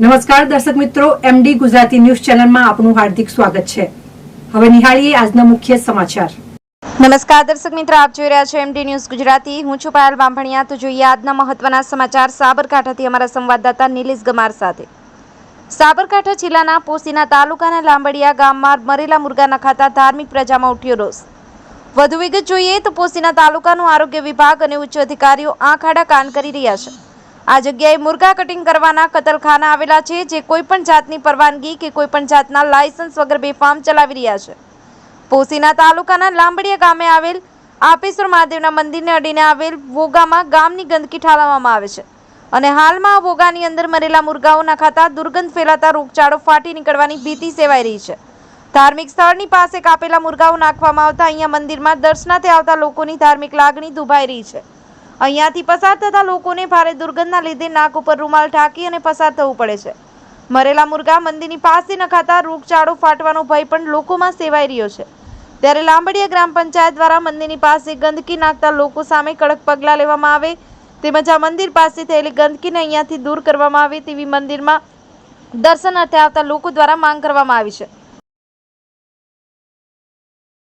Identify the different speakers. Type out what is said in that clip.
Speaker 1: નમસ્કાર, દર્શક મિત્રો એમડી ગુજરાતી ન્યૂઝ ચેનલમાં આપનું હાર્દિક સ્વાગત છે. હવે નિહાળીએ આજના મુખ્ય સમાચાર.
Speaker 2: નમસ્કાર, દર્શક મિત્રો, આપ જોઈ રહ્યા છો એમડી ન્યૂઝ ગુજરાતી. હું છું પાયલ બાંભણિયા. તો જોઈએ આજના મહત્વના સમાચાર. સાબરકાંઠાથી અમારા સંવાદદાતા નિલેશ ગમાર સાથે. સાબરકાંઠા જિલ્લાના પોસીના તાલુકાના લાંબડિયા ગામમાં મરેલા મુર્ગાના ખાતા ધાર્મિક પ્રજામાં ઉઠ્યો રોષ. વધુ વિગત જોઈએ તો પોસીના તાલુકાનું આરોગ્ય વિભાગ અને ઉચ્ચ અધિકારીઓ આંખ આડા કાન કરી રહ્યા છે. આ જગ્યાએ મુર્ગા કટિંગ કરવાના કતલખાના આવેલા છે, જે કોઈપણ જાતની પરવાનગી કે કોઈપણ જાતના લાયસન્સ વગર બેફામ ચલાવી રહ્યા છે. પોસીના તાલુકાના લાંબડીયા ગામે આવેલ આપેશ્વર મહાદેવના મંદિરને અડીને આવેલ વોગામાં ગામની ગંદકી ઠાલવવામાં આવે છે. અને હાલમાં વોગાની અંદર મરેલા મુર્ગાઓના ખાતા દુર્ગંધ ફેલાતા રોગચાળો ફાટી નીકળવાની ભીતિ સેવાઈ રહી છે. ધાર્મિક સ્થળની પાસે કાપેલા મુર્ગાઓ નાખવામાં આવતા અહીંયા મંદિરમાં દર્શનાર્થે આવતા લોકોની ધાર્મિક લાગણી દુભાઈ રહી છે. અહીંયાથી પસાર થતા લોકોને ભારે દુર્ગંધના લીધે નાક ઉપર રૂમાલ ઢાંકી અને પસાર થવું પડે છે. મરેલા મુર્ગા મંદિરની પાસે નખાતા રોગચાળો ફાટવાનો ભય પણ લોકોમાં સેવાઈ રહ્યો છે. ત્યારે લાંબડિયા ગ્રામ પંચાયત દ્વારા મંદિરની પાસે ગંદકી નાખતા લોકો સામે કડક પગલાં લેવામાં આવે, તેમજ આ મંદિર પાસે થયેલી ગંદકીને અહીંયાથી દૂર કરવામાં આવે તેવી મંદિરમાં દર્શનાર્થે આવતા લોકો દ્વારા માંગ કરવામાં આવી છે.